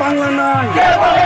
বাংলা নাই বলে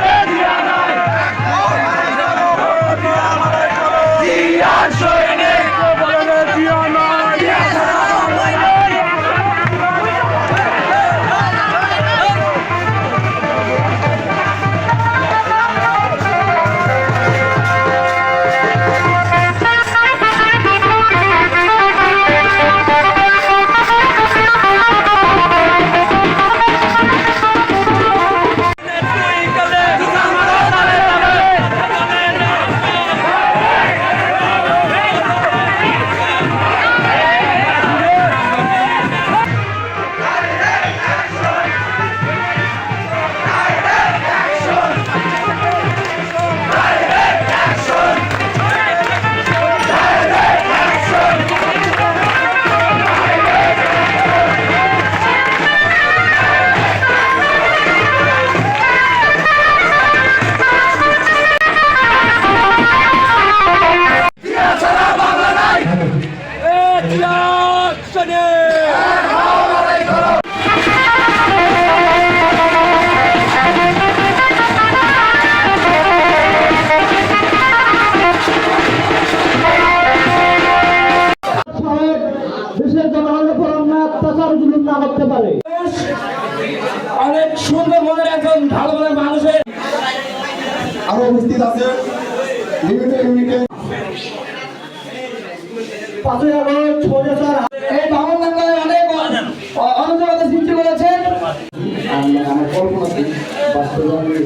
অনেক সুন্দর মনের একজন ভালো মনের মানুষের আরও উপস্থিত আছে। ইউনিটে ইউনিটে পাঁচই আগস্ট অনেক অনুজগতের সৃষ্টি করেছেন আমার কল্পনাতে বাস্তবায়নের